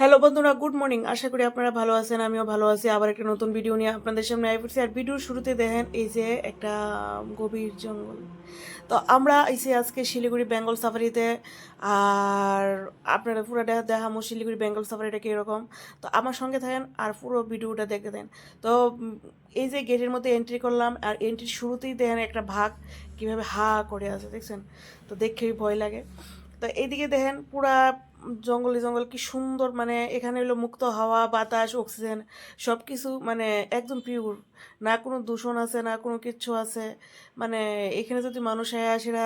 Hello বন্ধুরা, good morning. আশা করি আপনারা ভালো আছেন, আমিও ভালো আছি। আবার একটা নতুন ভিডিও নিয়ে আপনাদের সামনে আই পড়ছি আর ভিডিওর শুরুতে দেখেন, এই যে একটা গভীর জঙ্গল। তো আমরা এসে আজকে শিলিগুড়ি বেঙ্গল সাফারিতে, আর আপনারা পুরো দেখা দেখামো শিলিগুড়ি বেঙ্গল সাফারিটা কীরকম। তো আমার সঙ্গে থাকেন আর পুরো ভিডিওটা দেখে দেন। তো, এই যে গেটের মধ্যে এন্ট্রি করলাম, আর এন্ট্রির শুরুতেই দেখেন একটা ভাগ কীভাবে হা করে আছে, দেখছেন? তো দেখেই ভয় লাগে। তো এইদিকে দেখেন পুরা জঙ্গলে জঙ্গল কি সুন্দর মানে এখানে হলো মুক্ত হাওয়া, বাতাস অক্সিজেন সব কিছু মানে একদম পিওর না কোনো দূষণ আছে, না কোনো কিচ্ছু আছে। মানে এখানে যদি মানুষ আয় সেটা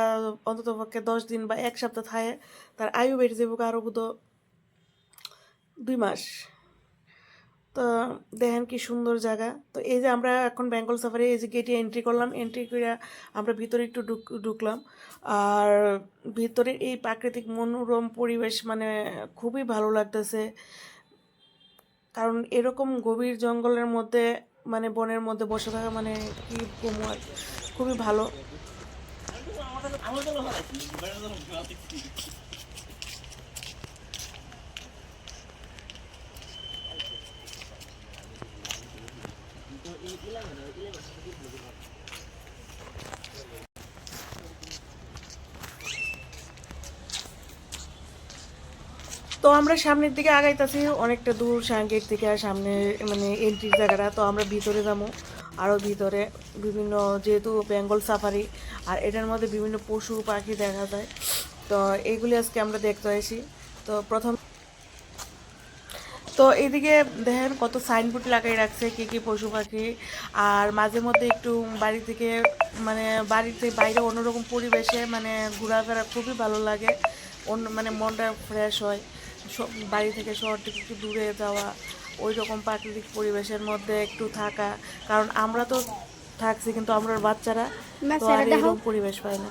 অন্তত পক্ষে দশ দিন বা এক সপ্তাহ থাকে, তার আয়ু বেড়ে যাব আরও দুই মাস। তো দেখেন কি সুন্দর জায়গা। তো এই যে আমরা এখন বেঙ্গল সাফারি, এই যে গেটে এন্ট্রি করলাম এন্ট্রি করে আমরা ভিতরে একটু ঢুক, ঢুকলাম। আর ভিতরে এই প্রাকৃতিক মনোরম পরিবেশ মানে খুবই ভালো লাগতেছে। কারণ এরকম গভীর জঙ্গলের মধ্যে মানে বনের মধ্যে বসে থাকা মানে কি খুবই ভালো। তো আমরা সামনের দিকে আগাইতেছি, অনেকটা দূর গেট থেকে সামনে মানে এন্ট্রির জায়গাটা, তো আমরা ভিতরে যাব। আরও ভিতরে বিভিন্ন, যেহেতু বেঙ্গল সাফারি, আর এটার মধ্যে বিভিন্ন পশু পাখি দেখা যায়। তো এইগুলি আজকে আমরা দেখতে আসি। তো প্রথম তো এদিকে দেখেন কত সাইনবোর্ড লাগাই রাখছে কি কি পশু পাখি। আর মাঝে মধ্যে একটু বাড়ি থেকে মানে বাড়িতে বাইরে অন্যরকম পরিবেশে মানে ঘোরাফেরা খুবই ভালো লাগে। অন্য মানে মনটা ফ্রেশ হয়। বাড়ি থেকে শহর থেকে একটু দূরে যাওয়া ওই রকম প্রাকৃতিক পরিবেশের মধ্যে একটু থাকা। কারণ আমরা তো থাকছি কিন্তু আমরা বাচ্চারা তো আর এরকম পরিবেশ পায় না।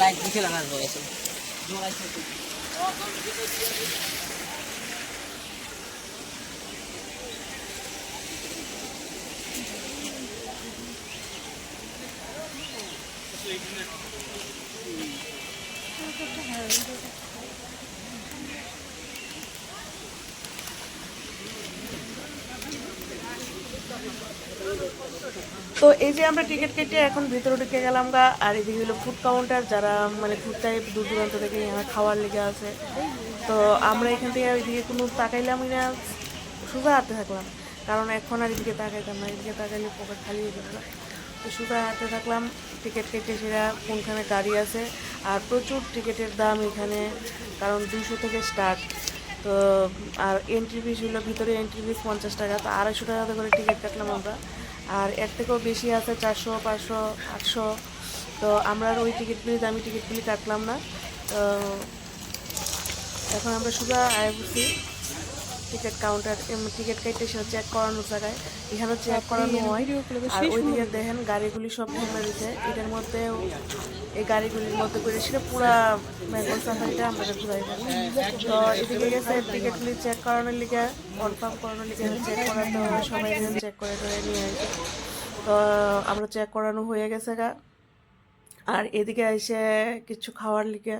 লাইট দিকে লাগানো রয়েছে তো এই যে আমরা টিকিট কেটে এখন ভিতরে ঢুকে গেলাম গা, আর এদিকে হলো ফুড কাউন্টার যারা মানে ফুড টাইপ দূর দূরান্ত থেকে খাওয়ার লেগে আছে। তো আমরা এখান থেকে ওইদিকে কোনো তাকাইলামই না, সোজা হাতে থাকলাম। কারণ এখন আর এদিকে তাকাইতাম না, এদিকে তাকাইলে পকেট খালি হয়ে যেত। তো সোজা হাতে থাকলাম, টিকিট কেটে সেটা কোনখানে গাড়ি আছে, আর প্রচুর টিকিটের দাম এখানে, কারণ দুশো থেকে স্টার্ট তো, আর এন্ট্রি ফিস হলো, ভিতরে এন্ট্রি ফিস পঞ্চাশ টাকা, তো আড়াইশো টাকা করে টিকিট কাটলাম আমরা। আর এর থেকেও বেশি আছে চারশো পাঁচশো আটশো। তো আমরা আর ওই টিকিটগুলি দামি টিকিটগুলি কাটলাম না। তো এখন আমরা শুধু আয় বুঝি টিকিট কাউন্টার টিকিট কাটতে সে চেক করানো জায়গায়। এখানে চেক করানো হয়। আর ওইদিকে দেখেন গাড়িগুলি সব ঘুমে দিতে এটার মধ্যে এই গাড়িগুলির মধ্যে করে সেটা পুরা বেঙ্গল সাফারিটা আমরা ঘুরাই তো এদিকে গেছে টিকিটগুলি চেক করানোর লিগে কনফার্ম করানোর লিগে চেক করাতে হবে, সবাই চেক করে করে নিয়ে আসে। তো আমরা চেক করানো হয়ে গেছে গা। আর এদিকে এসে কিছু খাওয়ার লিগে